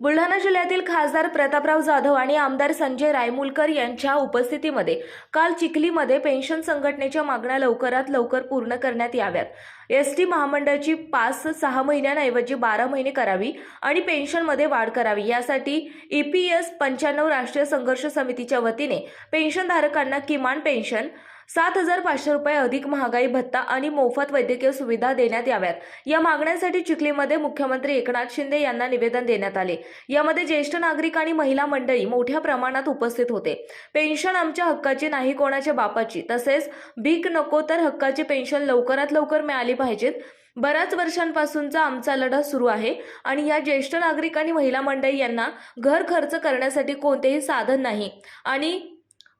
बुलढाणा जिल्ह्यातील खासदार प्रतापराव जाधव आणि आमदार संजय रायमुलकर यांच्या उपस्थितीमध्ये काल चिखलीमध्ये पेन्शन संघटनेच्या मागण्या लवकरात लवकर पूर्ण करण्यात याव्यात. एस टी महामंडळाची पाच सहा महिन्यांऐवजी बारा महिने करावी आणि पेन्शनमध्ये वाढ करावी. यासाठी ई पी एस पंच्याण्णव राष्ट्रीय संघर्ष समितीच्या वतीने पेन्शनधारकांना किमान पेन्शन सात हजार पाचशे रुपये अधिक महागाई भत्ता आणि मोफत वैद्यकीय सुविधा देण्यात याव्यात. या मागण्यांसाठी चिखलीमध्ये मुख्यमंत्री एकनाथ शिंदे यांना निवेदन देण्यात आले. यामध्ये ज्येष्ठ नागरिक आणि महिला मंडळी मोठ्या प्रमाणात उपस्थित होते. पेन्शन आमच्या हक्काची नाही कोणाच्या बापाची. तसेच भीक नको तर हक्काची पेन्शन लवकरात लवकर मिळाली पाहिजेत. बऱ्याच वर्षांपासूनचा आमचा लढा सुरू आहे आणि या ज्येष्ठ नागरिक आणि महिला मंडळी यांना घर खर्च करण्यासाठी कोणतेही साधन नाही. आणि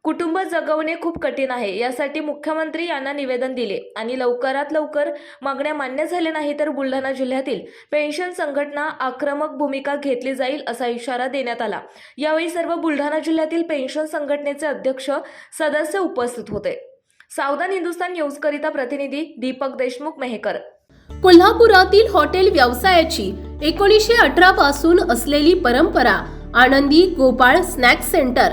कुटुंब जगवणे खूप कठीण आहे. यासाठी मुख्यमंत्री यांना निवेदन दिले आणि लवकरात लवकर मागण्या मान्य झाल्या नाही तर बुलढाणा जिल्ह्यातील पेन्शन संघटना आक्रमक भूमिका घेतली जाईल असा इशारा देण्यात आला. यावेळी सर्व बुलढाणा जिल्ह्यातील पेन्शन संघटनेचे अध्यक्ष सदस्य उपस्थित होते. सावधान हिंदुस्तान न्यूजकरिता प्रतिनिधी दीपक देशमुख मेहकर. कोल्हापुरातील हॉटेल व्यवसायाची एकोणीसशे अठरा पासून असलेली परंपरा आनंदी गोपाळ स्नॅक्स सेंटर